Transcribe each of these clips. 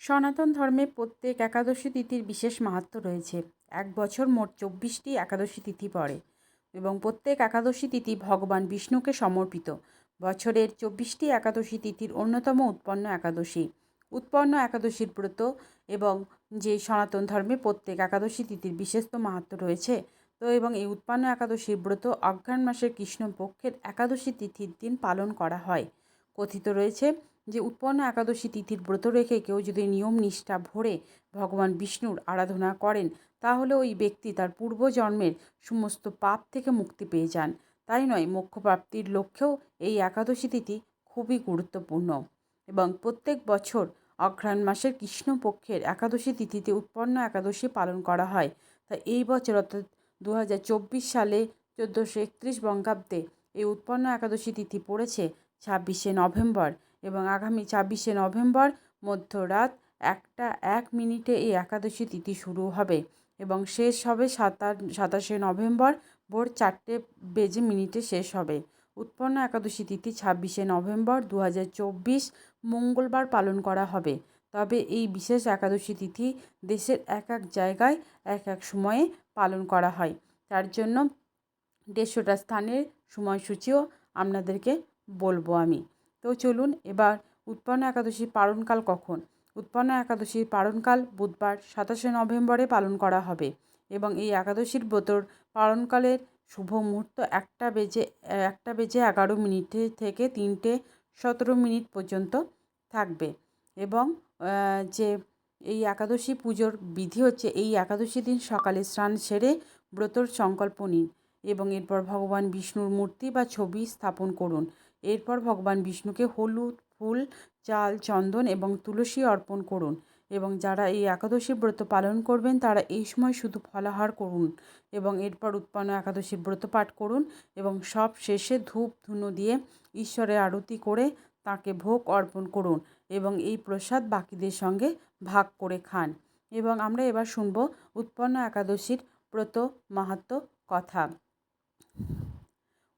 সনাতন ধর্মে প্রত্যেক একাদশী তিথির বিশেষ মাহাত্ম্য রয়েছে। এক বছর মোট চব্বিশটি একাদশী তিথি পড়ে এবং প্রত্যেক একাদশী তিথি ভগবান বিষ্ণুকে সমর্পিত। বছরের চব্বিশটি একাদশী তিথির অন্যতম উৎপন্ন একাদশী। উৎপন্ন একাদশীর ব্রত এবং যে সনাতন ধর্মে প্রত্যেক একাদশী তিথির বিশেষত মাহাত্ম্য রয়েছে, তো এবং এই উৎপন্ন একাদশীর ব্রত অঘ্রাণ মাসের কৃষ্ণপক্ষের একাদশী তিথির দিন পালন করা হয়। কথিত রয়েছে যে উৎপন্ন একাদশী তিথির ব্রত রেখে কেউ যদি নিয়ম নিষ্ঠা ভরে ভগবান বিষ্ণুর আরাধনা করেন, তাহলে ওই ব্যক্তি তার পূর্বজন্মের সমস্ত পাপ থেকে মুক্তি পেয়ে যান। তাই নয়, মোক্ষপ্রাপ্তির লক্ষ্যেও এই একাদশী তিথি খুবই গুরুত্বপূর্ণ এবং প্রত্যেক বছর অঘ্রাণ মাসের কৃষ্ণপক্ষের একাদশী তিথিতে উৎপন্ন একাদশী পালন করা হয়। তা এই বছর অর্থাৎ দু হাজার চব্বিশ সালে চোদ্দোশো একত্রিশ বঙ্গাব্দে এই উৎপন্ন একাদশী তিথি পড়েছে ছাব্বিশে নভেম্বর। এবং আগামী ছাব্বিশে নভেম্বর মধ্যরাত একটা এক মিনিটে এই একাদশী তিথি শুরু হবে এবং শেষ হবে সাতাশ সাতাশে নভেম্বর ভোর চারটে বেজে মিনিটে শেষ হবে। উৎপন্ন একাদশী তিথি ছাব্বিশে নভেম্বর দু হাজার চব্বিশ মঙ্গলবার পালন করা হবে। তবে এই বিশেষ একাদশী তিথি দেশের এক এক জায়গায় এক এক সময়ে পালন করা হয়। তার জন্য দেড়শোটা স্থানের সময়সূচিও আপনাদেরকে বলব আমি। তো চলুন এবার উৎপন্ন একাদশীর পালনকাল কখন? উৎপন্ন একাদশীর পালনকাল বুধবার, সাতাশে নভেম্বরে পালন করা হবে এবং এই একাদশীর ব্রতর পালনকালের শুভ মুহূর্ত একটা বেজে একটা বেজে এগারো মিনিট থেকে তিনটে সতেরো মিনিট পর্যন্ত থাকবে এবং যে এই একাদশী পুজোর বিধি হচ্ছে এই একাদশী দিন সকালে স্নান সেরে ব্রতর সংকল্প নিন এবং এরপর ভগবান বিষ্ণুর মূর্তি বা ছবি স্থাপন করুন। এরপর ভগবান বিষ্ণুকে হলুদ, ফুল, চাল, চন্দন এবং তুলসী অর্পণ করুন এবং যারা এই একাদশী ব্রত পালন করবেন তারা এই সময় শুধু ফলাহার করুন এবং এরপর উৎপন্ন একাদশী ব্রত পাঠ করুন এবং সব শেষে ধূপ, ধুনো দিয়ে ঈশ্বরের আরতি করে তাকে ভোগ অর্পণ করুন এবং এই প্রসাদ বাকিদের সঙ্গে ভাগ করে খান। এবং আমরা এবার শুনব উৎপন্ন একাদশীর ব্রত মাহাত্ম কথা।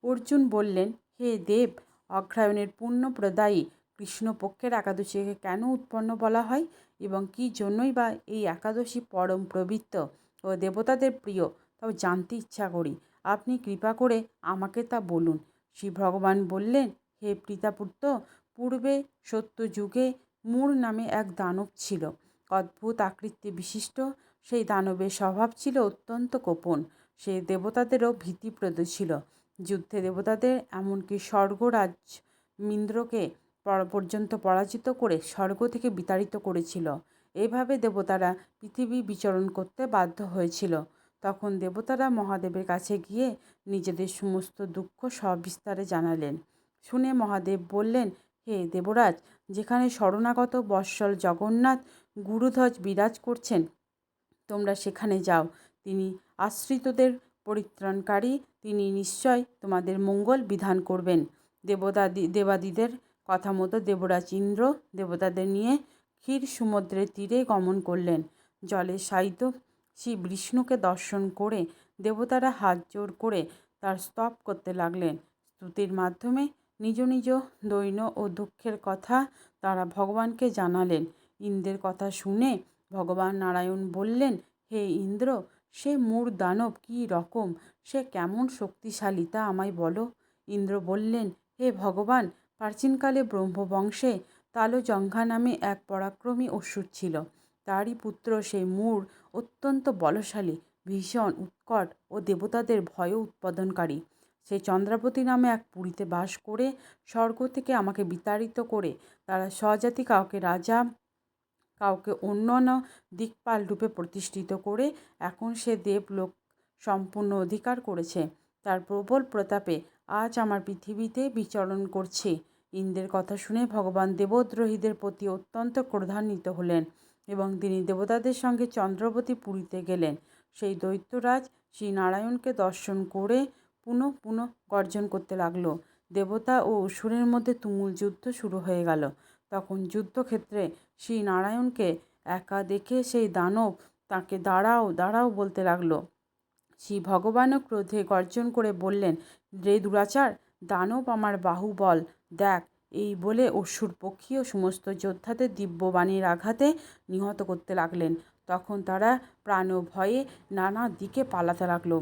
অর্জুন বললেন, হে দেব অগ্রায়ণের পুণ্যপ্রদায়ী কৃষ্ণপক্ষের একাদশীকে কেন উৎপন্ন বলা হয় এবং কী জন্যই বা এই একাদশী পরম প্রবৃত্ত ও দেবতাদের প্রিয় তাও জানতে ইচ্ছা করি। আপনি কৃপা করে আমাকে তা বলুন। শ্রী ভগবান বললেন, হে পিতাপুত্র পূর্বে সত্য যুগে মূর নামে এক দানব ছিল। অদ্ভুত আকৃতি বিশিষ্ট। সেই দানবের স্বভাব ছিল অত্যন্ত গোপন। সে দেবতাদেরও ভীতিপ্রদ ছিল। যুদ্ধে দেবতাদের, এমনকি স্বর্গরাজ মিন্দ্রকে পর্যন্ত পরাজিত করে স্বর্গ থেকে বিতাড়িত করেছিল। এভাবে দেবতারা পৃথিবী বিচরণ করতে বাধ্য হয়েছিল। তখন দেবতারা মহাদেবের কাছে গিয়ে নিজেদের সমস্ত দুঃখ সবিস্তারে জানালেন। শুনে মহাদেব বললেন, হে দেবরাজ, যেখানে শরণাগত বৎসল জগন্নাথ গুরুধ্বজ বিরাজ করছেন, তোমরা সেখানে যাও। তিনি আশ্রিতদের পরিত্রাণকারী, তিনি নিশ্চয় তোমাদের মঙ্গল বিধান করবেন। দেবদাদি, দেবাদিদের কথা মতো দেবরাজ ইন্দ্র দেবতাদের নিয়ে ক্ষীর সমুদ্রের তীরে গমন করলেন। জলে সাইত শ্রী বিষ্ণুকে দর্শন করে দেবতারা হাত জোর করে তার স্তব করতে লাগলেন। স্তুতির মাধ্যমে নিজ নিজ দৈন ও দুঃখের কথা তারা ভগবানকে জানালেন। ইন্দ্রের কথা শুনে ভগবান নারায়ণ বললেন, হে ইন্দ্র সে মূর দানব কী রকম? সে কেমন শক্তিশালী তা আমায় বলো। ইন্দ্র বললেন, হে ভগবান, প্রাচীনকালে ব্রহ্মবংশে তালজঙ্ঘা নামে এক পরাক্রমী অসুর ছিল। তারই পুত্র সেই মূর অত্যন্ত বলশালী, ভীষণ উৎকট ও দেবতাদের ভয় উৎপাদনকারী। সে চন্দ্রাবতী নামে এক পুরীতে বাস করে স্বর্গ থেকে আমাকে বিতাড়িত করে, তারা স্বজাতি কাউকে রাজা কাউকে অন্যান্য দিকপাল রূপে প্রতিষ্ঠিত করে এখন সে দেবলোক সম্পূর্ণ অধিকার করেছে। তার প্রবল প্রতাপে আজ আমার পৃথিবীতে বিচরণ করছে। ইন্দ্রের কথা শুনে ভগবান দেবদ্রোহীদের প্রতি অত্যন্ত ক্রোধান্বিত হলেন এবং তিনি দেবতাদের সঙ্গে চন্দ্রবতী পুরীতে গেলেন। সেই দৈত্যরাজ শ্রী নারায়ণকে দর্শন করে পুনঃ পুনঃ গর্জন করতে লাগল। দেবতা ও অসুরের মধ্যে তুমুল যুদ্ধ শুরু হয়ে গেল। তখন যুদ্ধক্ষেত্রে শ্রী নারায়ণকে একা দেখে সেই দানব তাকে দাঁড়াও দাঁড়াও বলতে লাগল। শ্রী ভগবানও ক্রোধে গর্জন করে বললেন, রে দুরাচার, দানব আমার বাহুবল, দেখ, এই বলে অসুর ও সমস্ত যোদ্ধাদের দিব্যবাণীর আঘাতে নিহত করতে লাগলেন। তখন তারা প্রাণ ভয়ে নানা দিকে পালাতে লাগল।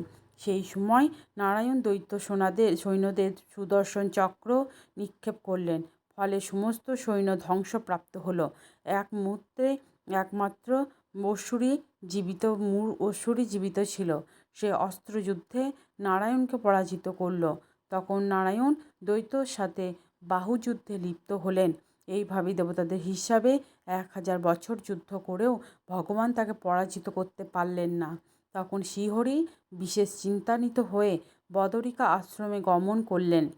সেই সময় নারায়ণ দৈত্য সোনাদের সৈন্যদের সুদর্শন চক্র নিক্ষেপ করলেন। ফলে সমস্ত সৈন্য ধ্বংসপ্রাপ্ত হলো। এক মুহূর্তে একমাত্র অসুরই জীবিত মূর অসুরই জীবিত ছিল। সে অস্ত্রযুদ্ধে নারায়ণকে পরাজিত করল। তখন নারায়ণ দৈত্যর সাথে বাহুযুদ্ধে লিপ্ত হলেন। এইভাবে দেবতাদের হিসাবে এক হাজার বছর যুদ্ধ করেও ভগবান তাকে পরাজিত করতে পারলেন না। তখন শ্রীহরি বিশেষ চিন্তান্বিত হয়ে বদরিকা আশ্রমে গমন করলেন।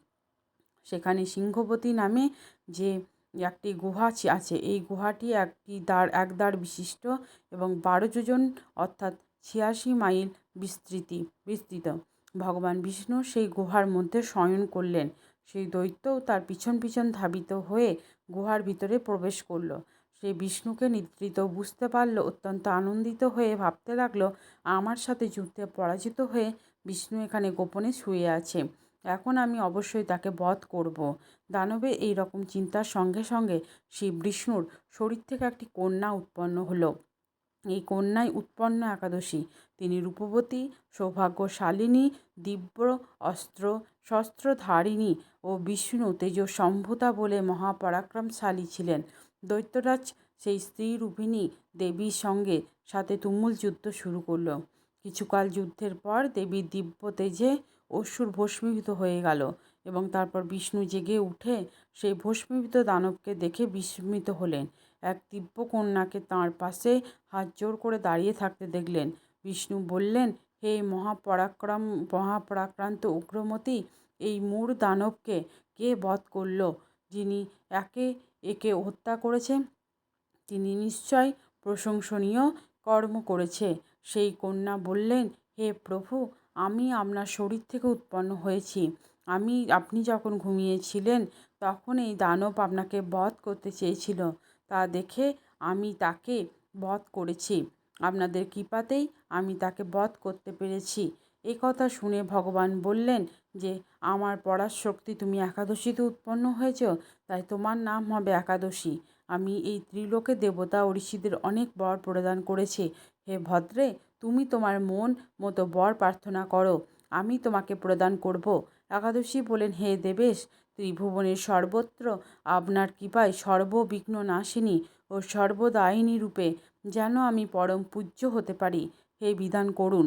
সেখানে সিংহবতী নামে যে একটি গুহা আছে, এই গুহাটি একটি দ্বার, এক দ্বার বিশিষ্ট এবং বারো যোজন, অর্থাৎ ছিয়াশি মাইল বিস্তৃতি, বিস্তৃত। ভগবান বিষ্ণু সেই গুহার মধ্যে শয়ন করলেন। সেই দৈত্যও তার পিছন পিছন ধাবিত হয়ে গুহার ভিতরে প্রবেশ করল। সে বিষ্ণুকে নিদ্রিত বুঝতে পারল, অত্যন্ত আনন্দিত হয়ে ভাবতে লাগল, আমার সাথে যুদ্ধে পরাজিত হয়ে বিষ্ণু এখানে গোপনে শুয়ে আছে। এখন আমি অবশ্যই তাকে বধ করব। দানবে এই রকম চিন্তার সঙ্গে সঙ্গে শিব বিষ্ণুর শরীর থেকে একটি কন্যা উৎপন্ন হলো। এই কন্যাই উৎপন্ন একাদশী। তিনি রূপবতী, সৌভাগ্যশালিনী, দিব্য অস্ত্র, শস্ত্রধারিণী ও বিষ্ণু তেজ সম্ভুতা বলে মহাপরাক্রমশালী ছিলেন। দৈত্যরাজ সেই স্ত্রী রূপিণী দেবীর সঙ্গে সাথে তুমুল যুদ্ধ শুরু করল। কিছুকাল যুদ্ধের পর দেবী দিব্য তেজে অসুর ভস্মীভূত হয়ে গেল এবং তারপর বিষ্ণু জেগে উঠে সেই ভস্মীভূত দানবকে দেখে বিস্মিত হলেন। এক দিব্য কন্যাকে তাঁর পাশে হাত জোর করে দাঁড়িয়ে থাকতে দেখলেন। বিষ্ণু বললেন, হে মহাপরাক্রম, মহাপরাক্রান্ত উগ্রমতী, এই মূর দানবকে কে বধ করল? যিনি একে একে হত্যা করেছে, তিনি নিশ্চয় প্রশংসনীয় কর্ম করেছে। সেই কন্যা বললেন, হে প্রভু আমি আপনার শরীর থেকে উৎপন্ন হয়েছি। আমি, আপনি যখন ঘুমিয়েছিলেন, তখন এই দানব আপনাকে বধ করতে চেয়েছিল। তা দেখে আমি তাকে বধ করেছি। আপনাদের কৃপাতেই আমি তাকে বধ করতে পেরেছি। এ কথা শুনে ভগবান বললেন যে, আমার পড়ার শক্তি তুমি একাদশীতে উৎপন্ন হয়েছ, তাই তোমার নাম হবে একাদশী। আমি এই ত্রিলোকে দেবতা ঋষিদের অনেক বর প্রদান করেছি। হে ভদ্রে তুমি তোমার মন মতো বর প্রার্থনা করো, আমি তোমাকে প্রদান করব। একাদশী বলেন হে দেবেশ, ত্রিভুবনের সর্বত্র আপনার কৃপায় সর্ববিঘ্ন নাশিনী ও সর্বদায়িনী রূপে যেন আমি পরম পূজ্য হতে পারি। হে বিধান করুন।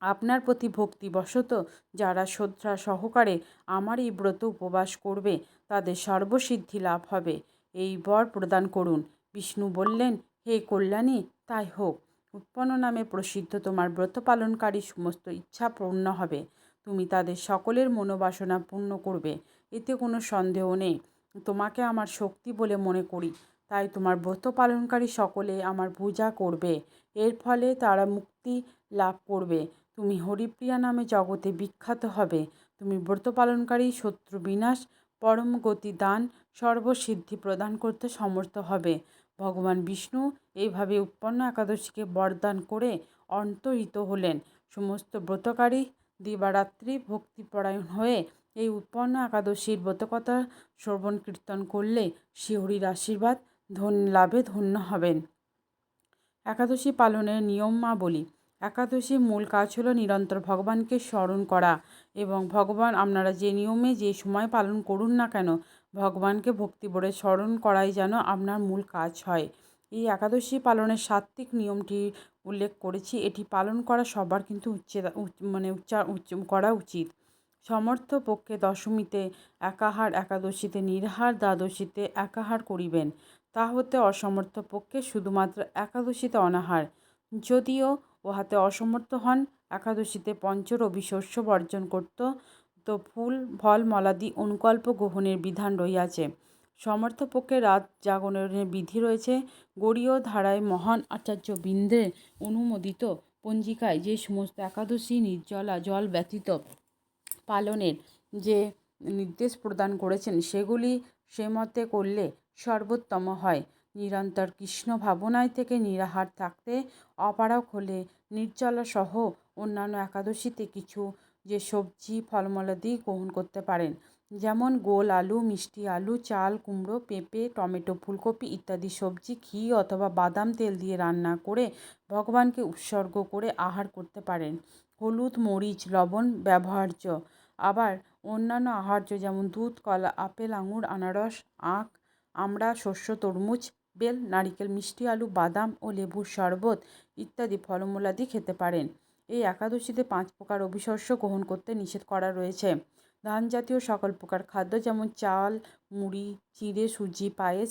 আপনার প্রতি ভক্তিবশত যারা শ্রদ্ধা সহকারে আমার এই ব্রত উপবাস করবে, তাদের সর্বসিদ্ধি লাভ হবে। এই বর প্রদান করুন। বিষ্ণু বললেন, হে কল্যাণী, তাই হোক। উৎপন্ন নামে প্রসিদ্ধ তোমার ব্রত পালনকারী সমস্ত ইচ্ছা পূর্ণ হবে। তুমি তাদের সকলের মনোবাসনা পূর্ণ করবে, এতে কোনো সন্দেহ নেই। তোমাকে আমার শক্তি বলে মনে করি, তাই তোমার ব্রত পালনকারী সকলে আমার পূজা করবে। এর ফলে তারা মুক্তি লাভ করবে। তুমি হরিপ্রিয়া নামে জগতে বিখ্যাত হবে। তুমি ব্রত পালনকারী, শত্রু বিনাশ, পরম গতি দান, সর্বসিদ্ধি প্রদান করতে সমর্থ হবে। ভগবান বিষ্ণু এইভাবে উৎপন্ন একাদশীকে বরদান করে অন্তরিত হলেন। সমস্ত ব্রতকারী দিবারাত্রি ভক্তিপরায়ণ হয়ে এই উৎপন্ন একাদশীর ব্রতকথা শ্রবণ কীর্তন করলে শিহরির আশীর্বাদ ধন, লাভে ধন্য হবেন। একাদশী পালনের নিয়মাবলী একাদশীর মূল কাজ হলো নিরন্তর ভগবানকে স্মরণ করা এবং ভগবান আপনারা যে নিয়মে যে সময় পালন করুন না কেন, ভগবানকে ভক্তি ভরে স্মরণ করাই যেন আপনার মূল কাজ হয়। এই একাদশী পালনের সাত্ত্বিক নিয়মটি উল্লেখ করেছি, এটি পালন করা সবার কিন্তু উচ্চে মানে উচ্চার উচ্চ, করা উচিত। সমর্থ পক্ষে দশমীতে একাহার একাদশীতে নির্হার দ্বাদশীতে একাহার করিবেন তা হতে অসমর্থ পক্ষে শুধুমাত্র একাদশীতে অনাহার। যদিও উহাতে অসমর্থ হন। একাদশীতে পঞ্চরবি শস্য বর্জন করত। তো ফুল, ফল, মলাদি, অনুকল্প গ্রহণের বিধান রহিয়াছে। সমর্থপক্ষে রাত জাগরণের বিধি রয়েছে। গড়ীয় ধারায় মহান আচার্য বৃন্দে অনুমোদিত পঞ্জিকায় যে সমস্ত একাদশী নির্জলা জল ব্যতীত পালনের যে নির্দেশ প্রদান করেছেন, সেগুলি সে মতে করলে সর্বোত্তম হয়। নিরন্তর কৃষ্ণ ভাবনায় থেকে নিরাহার থাকতে অপারক হলে নির্জলা সহ অন্যান্য একাদশীতে কিছু যে সবজি ফলমূলাদি গ্রহণ করতে পারেন। যেমন গোল আলু, মিষ্টি আলু, চাল, কুমড়ো, পেঁপে, টমেটো, ফুলকপি ইত্যাদি সবজি, ঘি অথবা বাদাম তেল দিয়ে রান্না করে ভগবানকে উৎসর্গ করে আহার করতে পারেন। হলুদ, মরিচ, লবণ ব্যবহার্য। আবার অন্যান্য আহার্য যেমন দুধ, কলা, আপেল, আঙুর, আনারস, আখ আমরা শস্য, তরমুজ বেল, নারিকেল, মিষ্টি আলু, বাদাম ও লেবুর শরবত ইত্যাদি ফলমূলাদি খেতে পারেন। এই একাদশীতে পাঁচ প্রকার অভিশস্য গ্রহণ করতে নিষেধ করা রয়েছে। ধান জাতীয় সকল প্রকার খাদ্য যেমন চাল, মুড়ি, চিড়ে, সুজি, পায়েস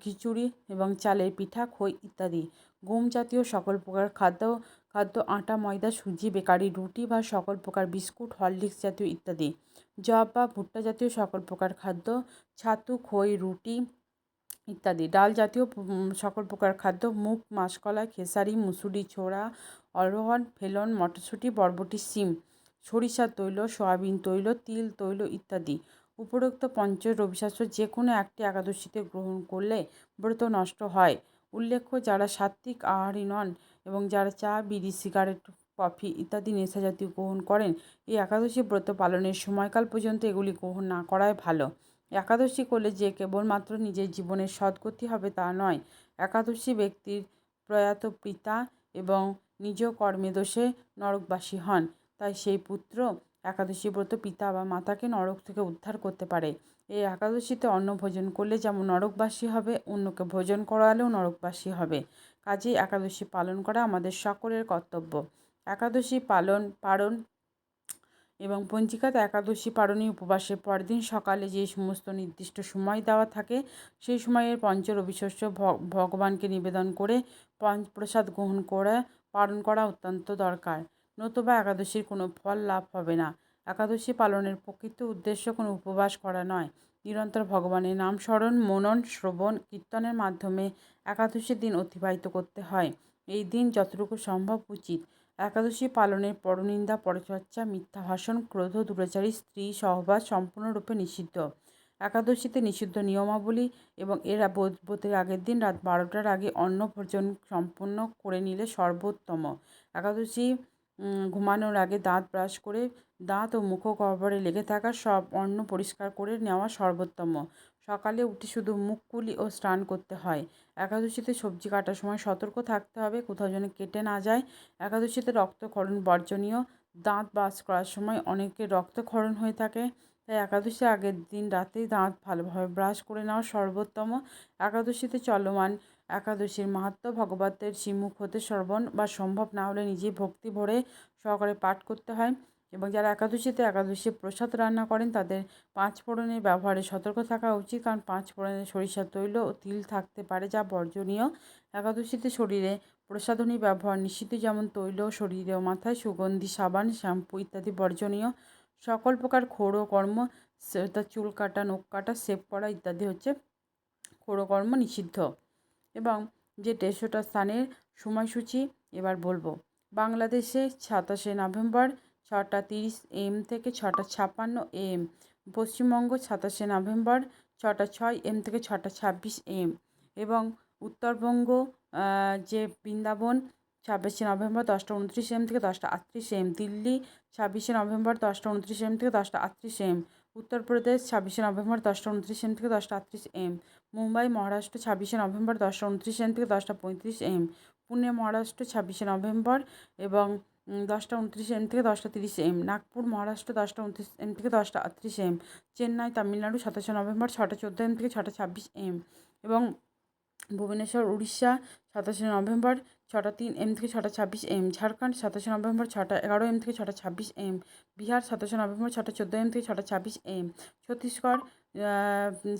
খিচুড়ি এবং চালের পিঠা, খই ইত্যাদি। গম জাতীয় সকল প্রকার খাদ্য খাদ্য আটা, ময়দা, সুজি, বেকারি, রুটি বা সকল প্রকার বিস্কুট, হরলিক্স জাতীয় ইত্যাদি। জব বা ভুট্টা জাতীয় সকল প্রকার খাদ্য, ছাতু, খই, রুটি ইত্যাদি। ডাল জাতীয় সকল প্রকার খাদ্য, মুগ মাসকলাই খেসারি, মুসুরি, ছোড়া অরহর ফেলন, মটরশুঁটি, বরবটি, সিম, সরিষার তৈল, সয়াবিন তৈল, তিল তৈল ইত্যাদি। উপরোক্ত পঞ্চ রবিশাস্ত্র যে কোনো একটি একাদশীতে গ্রহণ করলে ব্রত নষ্ট হয়। উল্লেখ্য, যারা সাত্ত্বিক আহারী নন এবং যারা চা, বিড়ি, সিগারেট, কফি ইত্যাদি নেশা জাতীয় গ্রহণ করেন, এই একাদশী ব্রত পালনের সময়কাল পর্যন্ত এগুলি গ্রহণ না করাই ভালো। একাদশী করলে যে কেবলমাত্র নিজের জীবনের সদ্গতি হবে তা নয়। একাদশী ব্যক্তির প্রয়াত পিতা এবং নিজ কর্মে দোষে নরকবাসী হন, তাই সেই পুত্র একাদশী ব্রত পিতা বা মাতাকে নরক থেকে উদ্ধার করতে পারে। এই একাদশীতে অন্ন ভোজন করলে যেমন নরকবাসী হবে, অন্যকে ভোজন করালেও নরকবাসী হবে। কাজেই একাদশী পালন করা আমাদের সকলের কর্তব্য। একাদশী পালন পালন এবং পঞ্জিকাতে একাদশী পারণী উপবাসের পরদিন সকালে যে সমস্ত নির্দিষ্ট সময় দেওয়া থাকে, সেই সময়ের পঞ্চ রবিশস্য ভগবানকে নিবেদন করে পঞ্চপ্রসাদ গ্রহণ করে, পালন করা অত্যন্ত দরকার। নতুবা একাদশীর কোনো ফল লাভ হবে না। একাদশী পালনের প্রকৃত উদ্দেশ্য কোনো উপবাস করা নয়। নিরন্তর ভগবানের নাম স্মরণ, মনন, শ্রবণ, কীর্তনের মাধ্যমে একাদশীর দিন অতিবাহিত করতে হয়। এই দিন যতটুকু সম্ভব উচিত। একাদশী পালনের পরনিন্দা, পরচর্চা, মিথ্যা ভাষণ, ক্রোধ দুরাচারী স্ত্রী সহবাস সম্পূর্ণরূপে নিষিদ্ধ। একাদশীতে নিষিদ্ধ নিয়মাবলী এবং এরা ব্রতের আগের দিন রাত বারোটার আগে অন্ন ভোজন সম্পূর্ণ করে নিলে সর্বোত্তম। একাদশী ঘুমানোর আগে দাঁত ব্রাশ করে দাঁত ও মুখগহ্বরে লেগে থাকা সব অন্ন পরিষ্কার করে নেওয়া সর্বোত্তম। সকালে উঠে শুধু মুখ কুলি ও স্নান করতে হয়। একাদশীতে সবজি কাটার সময় সতর্ক থাকতে হবে, কোথাও যেন কেটে না যায়। একাদশীতে রক্তক্ষরণ বর্জনীয়। দাঁত ব্রাশ করার সময় অনেকের রক্তক্ষরণ হয়ে থাকে, তাই একাদশী আগের দিন রাতেই দাঁত ভালোভাবে ব্রাশ করে নেওয়া সর্বোত্তম। একাদশীতে চলমান একাদশীর মাহাত্ম ভগবতের শ্রীমুখ হতে শ্রবণ বা সম্ভব না হলে নিজেই ভক্তি ভরে সহকারে পাঠ করতে হয়। এবং যারা একাদশীতে একাদশী প্রসাদ রান্না করেন, তাদের পাঁচ ফোড়নের ব্যবহারে সতর্ক থাকা উচিত। কারণ পাঁচ ফোড়নে সরিষার তৈল ও তিল থাকতে পারে, যা বর্জনীয়। একাদশীতে শরীরে প্রসাধনী ব্যবহার নিষিদ্ধ, যেমন তৈল, শরীরে ও মাথায় সুগন্ধি, সাবান, শ্যাম্পু ইত্যাদি বর্জনীয়। সকল প্রকার খোড়ো কর্ম, সেটা চুল কাটা, নখ কাটা সেভ করা ইত্যাদি হচ্ছে কর্ম নিষিদ্ধ। এবং যে দেড়শোটা স্থানের সময়সূচি, এবার বলব। বাংলাদেশে সাতাশে নভেম্বর ছটা তিরিশ এম থেকে ছটা ছাপ্পান্ন এম। পশ্চিমবঙ্গ সাতাশে নভেম্বর, ছটা ছয় এম থেকে ছটা ছাব্বিশ এম। এবং উত্তরবঙ্গ যে বৃন্দাবন, ছাব্বিশে নভেম্বর, দশটা উনত্রিশ এম থেকে দশটা আটত্রিশ এম। দিল্লি, ছাব্বিশে নভেম্বর, দশটা উনত্রিশ এম থেকে দশটা আটত্রিশ এম। উত্তরপ্রদেশ, ছাব্বিশে নভেম্বর, দশটা উনত্রিশ এম থেকে দশটা আটত্রিশ এম। মুম্বাই, মহারাষ্ট্র, ছাব্বিশে নভেম্বর, দশটা উনত্রিশ এম থেকে দশটা পঁয়ত্রিশ এম। পুনে, মহারাষ্ট্র, ছাব্বিশে নভেম্বর এবং দশটা উনত্রিশ এম থেকে দশটা তিরিশ এম নাগপুর, মহারাষ্ট্র, দশটা উনত্রিশ এম থেকে দশটা আটত্রিশ এম চেন্নাই, তামিলনাড়ু, সাতাশে নভেম্বর, ছটা চোদ্দ এম থেকে ছটা ছাব্বিশ এম এবং ভুবনেশ্বর, উড়িষ্যা, সাতাশে নভেম্বর, ছটা তিন এম থেকে ছটা ছাব্বিশ এম ঝাড়খণ্ড, সাতাশে নভেম্বর, ছটা এগারো এম থেকে ছটা ছাব্বিশ এম বিহার, সাতাশে নভেম্বর, ছটা চোদ্দ এম থেকে ছটা ছাব্বিশ এম ছত্তিশগড়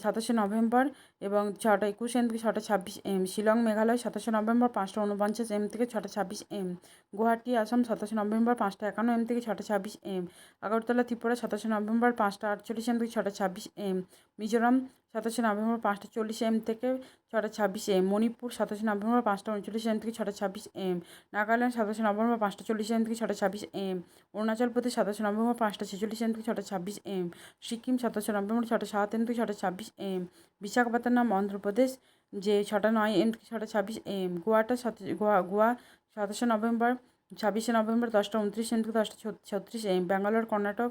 সাতাশে নভেম্বর এবং ছটা একুশ এম থেকে ছটা ছাব্বিশ এম। শিলং, মেঘালয়, সাতাশে নভেম্বর পাঁচটা উনপঞ্চাশ এম থেকে ছটা ছাব্বিশ এম। গুয়াহাটি, আসাম, সাতাশে নভেম্বর পাঁচটা একান্ন এম থেকে ছটা ছাব্বিশ এম। আগরতলা, ত্রিপুরা, সাতাশে নভেম্বর পাঁচটা আটচল্লিশ এম থেকে ছটা ছাব্বিশ এম। মিজোরাম সাতাশে নভেম্বর পাঁচটা চল্লিশ এম থেকে ছটা ছাব্বিশ এম। মণিপুর সাতাশে নভেম্বর পাঁচটা উনচল্লিশ এম থেকে ছটা ছাব্বিশ এম। নাগাল্যান্ড সাতাশে নভেম্বর পাঁচটা চল্লিশ এম থেকে ছটা ছাব্বিশ এম। অরুণাচল প্রদেশ সাতাশে নভেম্বর পাঁচটা ছেচল্লিশ এম থেকে ছটা ছাব্বিশ এম। সিকিম সাতাশে নভেম্বর ছটা সাত এম থেকে ছটা ছাব্বিশ এম। বিশাখাপত্তনম, অন্ধ্রপ্রদেশ যে ছটা নয় এম থেকে ছটা ছাব্বিশ এম। গোয়াটা সাত গোয়া গোয়া সাতাশে নভেম্বর ছাব্বিশে নভেম্বর দশটা উনত্রিশ এম থেকে দশটা ছত্রিশ এম, ব্যাঙ্গালোর, কর্ণাটক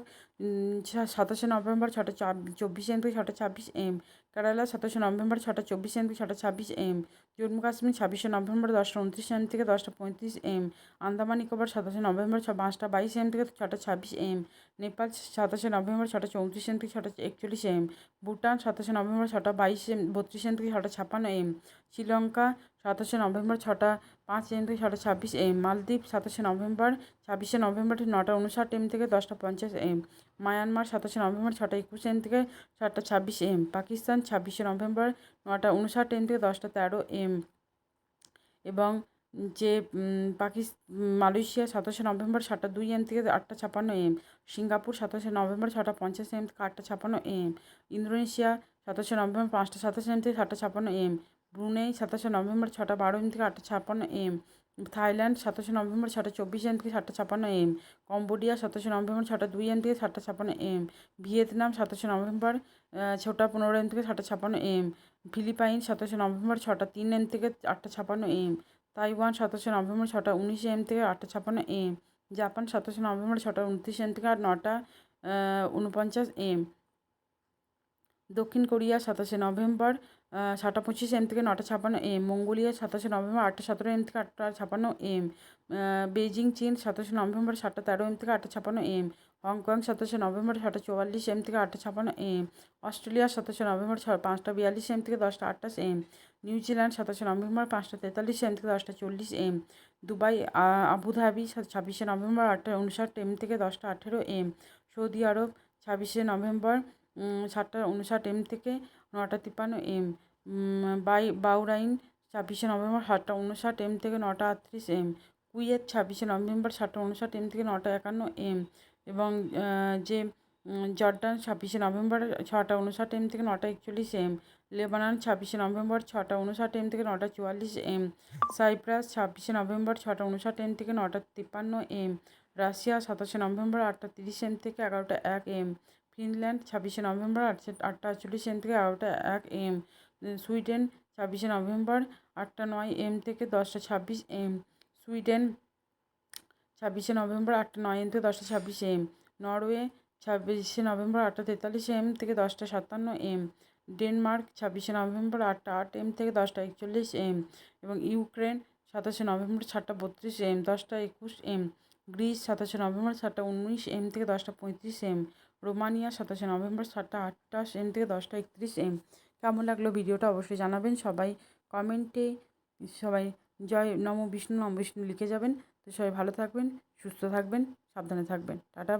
সাতাশে নভেম্বর ছটা চব্বিশ এম থেকে ছটা ছাব্বিশ এম, কেরালা, সাতাশে নভেম্বর ছটা চব্বিশ এম থেকে ছটা ছাব্বিশ এম, জম্মু কাশ্মীর, ছাব্বিশে নভেম্বর দশটা উনত্রিশ এম থেকে দশটা পঁয়ত্রিশ এম, আন্দামান, নিকোবর, সাতাশে নভেম্বর ছ পাঁচটা বাইশ এম থেকে ছটা ছাব্বিশ এম, নেপাল সাতাশে নভেম্বর ছটা চৌত্রিশ এম থেকে ছটা একচল্লিশ এম, ভুটান, সাতাশে নভেম্বর ছটা বাইশ এম, বত্রিশ এম থেকে ছটা ছাপ্পান্ন এম, শ্রীলঙ্কা সাতাশে নভেম্বর ছটা পাঁচ এম থেকে ছটা ছাব্বিশ এম। মালদ্বীপ, সাতাশে নভেম্বর, ছাব্বিশে নভেম্বর নটা উনষাট এম থেকে দশটা পঞ্চাশ এম। মায়ানমার, সাতাশে নভেম্বর ছটা একুশ এম থেকে সাতটা ছাব্বিশ এম। পাকিস্তান, ছাব্বিশে নভেম্বর নটা উনষাট এম থেকে দশটা তেরো এম। এবং যে পাকিস, মালয়েশিয়া, সাতাশে নভেম্বর সাতটা দুই এম থেকে আটটা ছাপান্ন এম। সিঙ্গাপুর, সাতাশে নভেম্বর ছটা পঞ্চাশ এম থেকে আটটা ছাপান্ন এম। ইন্দোনেশিয়া, সাতাশে নভেম্বর পাঁচটা সাতাশে এম থেকে সাতটা ছাপান্ন এম। ব্রুনেই সাতাশে নভেম্বর ছটা বারো এম থেকে আটটা ছাপান্ন এম। থাইল্যান্ড সাতাশে নভেম্বর ছটা চব্বিশ এম থেকে সাতটা ছাপান্ন এম। কম্বোডিয়া সাতাশে নভেম্বর ছটা দুই এম থেকে সাতটা ছাপান্ন এম। ভিয়েতনাম সাতাশে নভেম্বর ছটা পনেরো এম থেকে সাতটা ছাপান্ন এম। ফিলিপাইন সাতাশে নভেম্বর ছটা তিন এম থেকে আটটা ছাপান্ন এম। তাইওয়ান সাতাশে নভেম্বর ছটা উনিশে এম থেকে আটটা ছাপান্ন এম। জাপান সাতাশে নভেম্বর ছটা উনত্রিশ এম থেকে আর নটা উনপঞ্চাশ এম। দক্ষিণ কোরিয়া সাতাশে নভেম্বর সাতটা পঁচিশ এম থেকে নটা ছাপান্ন এম, মঙ্গোলিয়া সাতাশে নভেম্বর, আটটা সতেরো এম থেকে আটটা ছাপান্ন এম বেজিং চীন সাতাশে নভেম্বর, সাতটা তেরো এম থেকে আটটা ছাপান্ন এম, হংকং সাতাশে নভেম্বর, সাতটা চুয়াল্লিশ এম থেকে আটটা ছাপান্ন এম, অস্ট্রেলিয়া সাতাশে নভেম্বর পাঁচটা বিয়াল্লিশ এম থেকে দশটা আটাশ এম, নিউজিল্যান্ড সাতাশে নভেম্বর, পাঁচটা তেতাল্লিশ এম থেকে দশটা চল্লিশ এম, দুবাই আবুধাবি ছাব্বিশে নভেম্বর, আটটা উনষাট এম থেকে দশটা আঠেরো এম, সৌদি আরব ছাব্বিশে নভেম্বর সাতটা উনষাট এম থেকে নটা তিপ্পান্ন এম বাই, বাউরাইন ছাব্বিশে নভেম্বর সাতটা উনষাট এম থেকে নটা আটত্রিশ এম কুইয়ের ছাব্বিশে নভেম্বর সাতটা উনষাট এম থেকে নটা একান্ন এম এবং যে জর্ডান ছাব্বিশে নভেম্বর ছটা উনষাট এম থেকে নটা একচল্লিশ এম লেবানন ছাব্বিশে নভেম্বর ছটা উনষাট এম থেকে নটা চুয়াল্লিশ এম সাইপ্রাস ছাব্বিশে নভেম্বর ছটা উনষাট এম থেকে নটা তিপ্পান্ন এম রাশিয়া সাতাশে নভেম্বর আটটা তিরিশ এম থেকে এগারোটা এক এম ফিনল্যান্ড, ছাব্বিশে নভেম্বর, আটশো আটটা আটচল্লিশ এম থেকে এগারোটা এক এম। সুইডেন, ছাব্বিশে নভেম্বর, আটটা নয় এম থেকে দশটা ছাব্বিশ এম। সুইডেন, ছাব্বিশে নভেম্বর, আটটা নয় এম থেকে দশটা ছাব্বিশ এম। নরওয়ে, ছাব্বিশে নভেম্বর, আটটা তেতাল্লিশ এম থেকে দশটা সাতান্ন এম। ডেনমার্ক, ছাব্বিশে নভেম্বর, আটটা আট এম থেকে দশটা একচল্লিশ এম। এবং ইউক্রেন, সাতাশে নভেম্বর, সাতটা বত্রিশ এম, দশটা একুশ এম। গ্রিস, সাতাশে নভেম্বর, সাতটা উনিশ এম থেকে দশটা পঁয়ত্রিশ এম। রোমানিয়া সাতাশে নভেম্বর সাতটা আটটা এম থেকে দশটা একত্রিশ এম। কেমন লাগল ভিডিওটা অবশ্যই জানাবেন। সবাই কমেন্টে সবাই জয় নম বিষ্ণু নম বিষ্ণু লিখে যাবেন। তো সবাই ভালো থাকবেন, সুস্থ থাকবেন, সাবধানে থাকবেন। টাটা